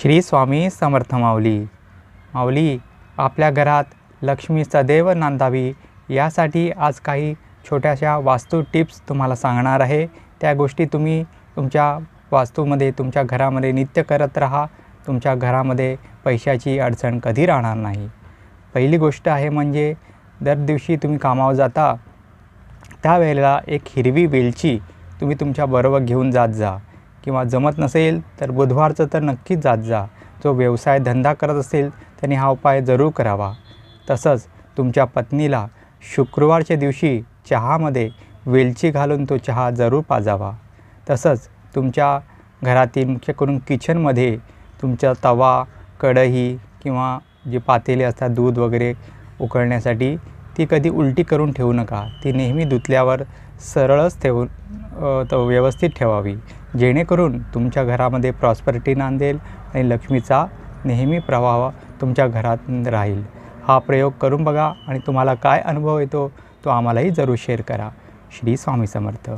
श्री स्वामी समर्थ माऊली. माऊली आपल्या घरात लक्ष्मी सदैव नांदावी यासाठी आज काही छोट्याशा वास्तू टिप्स तुम्हाला सांगणार आहे. त्या गोष्टी तुम्ही तुमच्या वास्तूमध्ये तुमच्या घरामध्ये नित्य करत राहा. तुमच्या घरामध्ये पैशाची अडचण कधी राहणार नाही. पहिली गोष्ट आहे म्हणजे दर दिवशी तुम्ही कामावर जाता त्यावेळेला एक हिरवी वेलची तुम्ही तुमच्या बरोबर घेऊन जात जा. किंवा जमत नसेल तर बुधवारचं तर नक्कीच जात जा. जो व्यवसाय धंदा करत असेल त्यांनी हा उपाय जरूर करावा. तसंच तुमच्या पत्नीला शुक्रवारच्या दिवशी चहामध्ये वेलची घालून तो चहा जरूर पाजावा. तसंच तुमच्या घरातील मुख्य करून किचनमध्ये तुमचा तवा कढई किंवा जे पातेले असतात दूध वगैरे उकळण्यासाठी ती कधी उलटी करून ठेवू नका. ती नेहमी धुतल्यावर सरळच ठेवून व्यवस्थित ठेवावी. जेणेकरून तुमच्या घरामध्ये प्रॉस्परिटी नांदेल आणि लक्ष्मीचा नेहमी प्रवाह तुमच्या घरात राहील. हा प्रयोग करून बघा आणि तुम्हाला काय अनुभव येतो तो आम्हालाही जरूर शेअर करा. श्री स्वामी समर्थ.